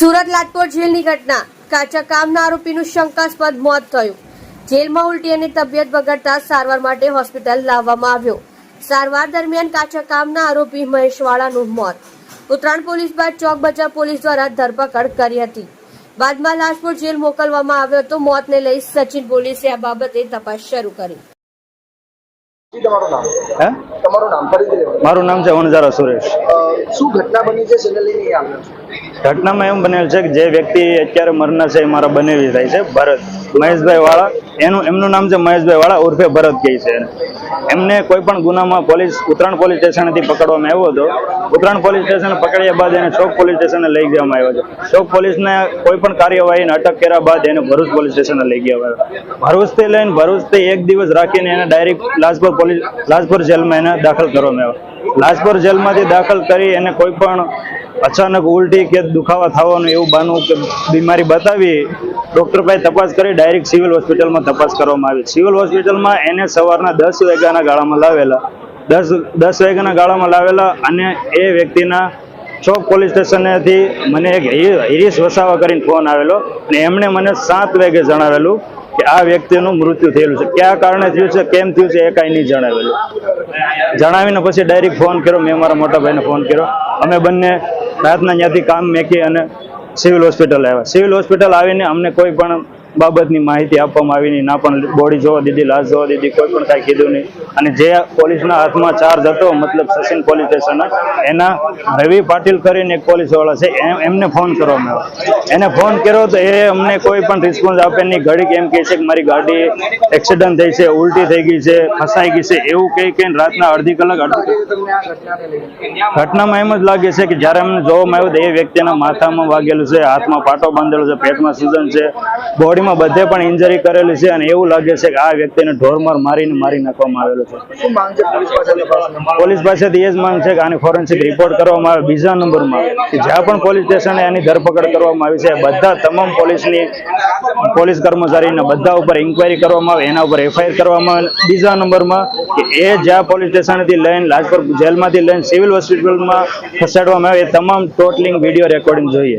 સુરત લાજપોર જેલની ઘટના. કાચા કામના આરોપીનું શંકાસ્પદ મોત થયું. જેલમાં ઉલટી અને તબિયત બગડતા સારવાર માટે હોસ્પિટલ લાવવામાં આવ્યો. સારવાર દરમિયાન કાચા કામના આરોપી મહેશવાળાનું મોત. ઉત્તરાયણ પોલીસ બાદ ચોક બચાવ પોલીસ દ્વારા ધરપકડ કરી હતી. બાદમાં લાજપોર જેલ મોકલવામાં આવ્યો હતો મોતને લઈ સચિન પોલીસે આ બાબતે તપાસ શરૂ કરી. મારું નામ છે વણઝારા સુરેશ. શું ઘટના બની છે? ઘટનામાં એમ બનેલ છે કે જે વ્યક્તિ અત્યારે મરનાર છે એ મારા બનેવી થાય છે. ભરત મહેશભાઈ વાળા. એનું એમનું નામ છે મહેશભાઈ વાળા ઉર્ફે ભરત કહે છે. એમને કોઈ પણ ગુનામાં પોલીસ, ઉત્તરાયણ પોલીસ સ્ટેશનથી પકડવામાં આવ્યો હતો. ઉત્તરાયણ પોલીસ સ્ટેશન પકડ્યા બાદ એને ચોક પોલીસ સ્ટેશને લઈ જવામાં આવ્યો હતો. ચોક પોલીસને કોઈ પણ કાર્યવાહીને અટક કર્યા બાદ એને ભરૂચ પોલીસ સ્ટેશને લઈ ગયા આવ્યો ભરૂચથી લઈને ભરૂચથી એક દિવસ રાખીને એને ડાયરેક્ટ લાજપોર પોલીસ, લાજપોર જેલમાં એને દાખલ કરવામાં આવ્યો. લાજપોર જેલમાંથી દાખલ કરી એને કોઈ પણ અચાનક ઉલટી કે દુખાવા થવાનું એવું બાનું કે બીમારી બતાવી ડૉક્ટર પાસે તપાસ કરી ડાયરેક્ટ સિવિલ હોસ્પિટલમાં તપાસ કરવામાં આવી. સિવિલ હોસ્પિટલમાં એને સવારના દસ વાગ્યાના ગાળામાં લાવેલા. દસ દસ વાગ્યાના ગાળામાં લાવેલા અને એ વ્યક્તિના ચોક પોલીસ સ્ટેશનેથી મને એક હિરીશ વસાવા કરીને ફોન આવેલો અને એમણે મને સાત વાગે જણાવેલું કે આ વ્યક્તિનું મૃત્યુ થયેલું છે. કયા કારણે થયું છે, કેમ થયું છે એ કાંઈ નહીં જણાવેલું. જણાવીને પછી ડાયરેક્ટ ફોન કર્યો, મેં મારા મોટા ભાઈને ફોન કર્યો. અમે બંને રાતના ત્યાંથી કામ મેકી અને સિવિલ હોસ્પિટલ આવ્યા. સિવિલ હોસ્પિટલ આવીને અમને કોઈ પણ બાબતની માહિતી આપવામાં આવી નહીં. ના પણ બોડી જોવા દીધી, લાશ જોવા દીધી, કોઈ પણ કાંઈ કીધું નહીં. અને જે પોલીસના હાથમાં ચાર્જ હતો, મતલબ સચિન પોલીસ સ્ટેશન એના રવિ પાટીલ કરીને એક પોલીસવાળા છે એમને ફોન કરવામાં આવ્યો. એને ફોન કર્યો તો એ અમને કોઈ પણ રિસ્પોન્સ આપે નહીં. ઘડીક એમ કહે છે કે મારી ગાડી એક્સિડન્ટ થઈ છે, ઉલટી થઈ ગઈ છે, ફસાઈ ગઈ છે, એવું કહી કહીને રાતના અડધી કલાક ઘટનામાં એમ જ લાગે છે કે જ્યારે અમને જોવામાં આવ્યું તો એ વ્યક્તિના માથામાં વાગેલું છે, હાથમાં પાટો બાંધેલો છે, પેટમાં સૂજન છે, બોડીમાં બધે પણ ઇન્જરી કરેલી છે અને એવું લાગે છે કે આ વ્યક્તિને ઢોરમાર મારીને મારી નાખવામાં આવેલો પોલીસ પાસેથી એ જ માંગ છે કે આની ફોરેન્સિક રિપોર્ટ કરવામાં આવે. બીજા નંબરમાં કે જ્યાં પણ પોલીસ સ્ટેશને એની ધરપકડ કરવામાં આવી છે, બધા તમામ પોલીસની પોલીસ કર્મચારીને બધા ઉપર ઇન્કવાયરી કરવામાં આવે, એના ઉપર એફઆઈઆર કરવામાં આવે. બીજા નંબરમાં કે એ જ્યાં પોલીસ સ્ટેશનથી લઈને લાજપોર જેલમાંથી લઈને સિવિલ હોસ્પિટલમાં ખસેડવામાં આવે, એ તમામ ટોટલિંગ વીડિયો રેકોર્ડિંગ જોઈએ.